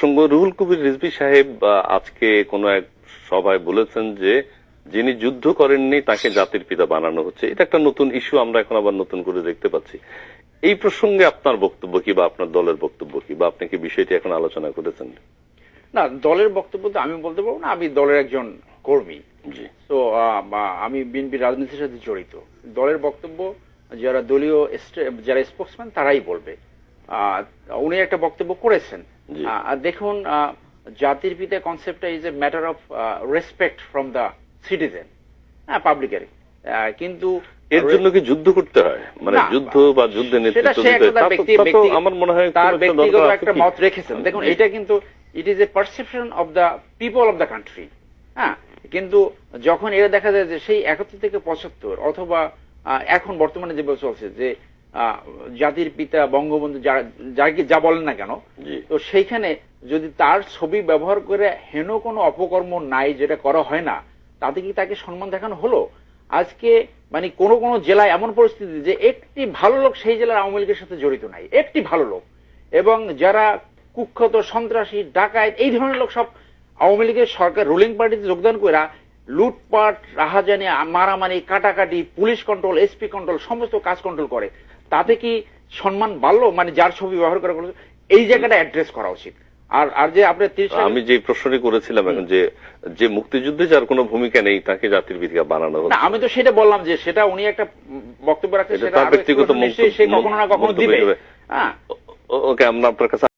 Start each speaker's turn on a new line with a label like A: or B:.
A: সঙ্গে রুহুল কবির রিজভি সাহেব আজকে কোন এক সভায় বলেছেন যে যিনি যুদ্ধ করেননি তাকে জাতির পিতা বানানো হচ্ছে। এটা একটা নতুন ইস্যু আমরা এখন আবার নতুন করে দেখতে পাচ্ছি। এই প্রসঙ্গে আপনার বক্তব্য কি বা আপনার দলের বক্তব্য কি বা আপনি কি বিষয়টি এখন আলোচনা করেছেন?
B: না দলের বক্তব্য তো আমি বলতে পারব না আমি দলের একজন কর্মী।
A: জি।
B: তো আমি বিএনপি রাজনীতির সাথে জড়িত। দলের বক্তব্য যারা দলীয় যারা স্পোক্সম্যান তারাই বলবে। উনি একটা বক্তব্য করেছেন। দেখুন জাতির পিতা কনসেপ্টটা is a matter of respect from the citizen হ্যাঁ পাবলিকের কিন্তু
A: এর জন্য কি যুদ্ধ করতে হয়? মানে যুদ্ধ বা যুদ্ধে নেতৃত্ব দিতে আমার মনে হয়
B: তার ব্যক্তিগত একটা মত রেখেছেন। দেখুন এটা কিন্তু it is a perception of the people of the country হ্যাঁ? কিন্তু যখন এটা দেখা যায় যে সেই একাত্তর থেকে পঁচাত্তর অথবা এখন বর্তমানে যে চলছে যে জাতির পিতা বঙ্গবন্ধু যাকে যা বলেন না কেন তো সেইখানে যদি তার ছবি ব্যবহার করে হেন কোনো অপকর্ম নাই যেটা করা হয় না তাতে কি তাকে সম্মান দেখানো হলো? আজকে মানে কোন কোন জেলায় এমন পরিস্থিতি যে একটি ভালো লোক সেই জেলার আওয়ামী লীগের সাথে জড়িত নাই। একটি ভালো লোক। এবং যারা কুখ্যাত সন্ত্রাসী ডাকাত এই ধরনের লোক সব আওয়ামী লীগের সরকার রুলিং পার্টিতে যোগদান করে লুটপাট রাহাজানি মারামারি কাটাকাটি পুলিশ কন্ট্রোল এসপি কন্ট্রোল সমস্ত কাজ কন্ট্রোল করে। তাতে কি সম্মান বাড়লো? মানে যার ছবি ব্যবহার করা হলো, এই জায়গাটা অ্যাড্রেস করা উচিত। আর আর যে আপনি
A: আমি যে প্রশ্নটি করেছিলাম এখন যে যে মুক্তিযুদ্ধে যার কোনো ভূমিকা নেই তাকে জাতির পিতা বানানো
B: না
A: হচ্ছে।
B: আমি তো সেটা বললাম যে সেটা উনি একটা বক্তব্য রাখছে সেটা
A: ব্যক্তিগত
B: সে কখনো না কখনো দিবে। হ্যাঁ।
A: ওকে আমরা আপনার কাছে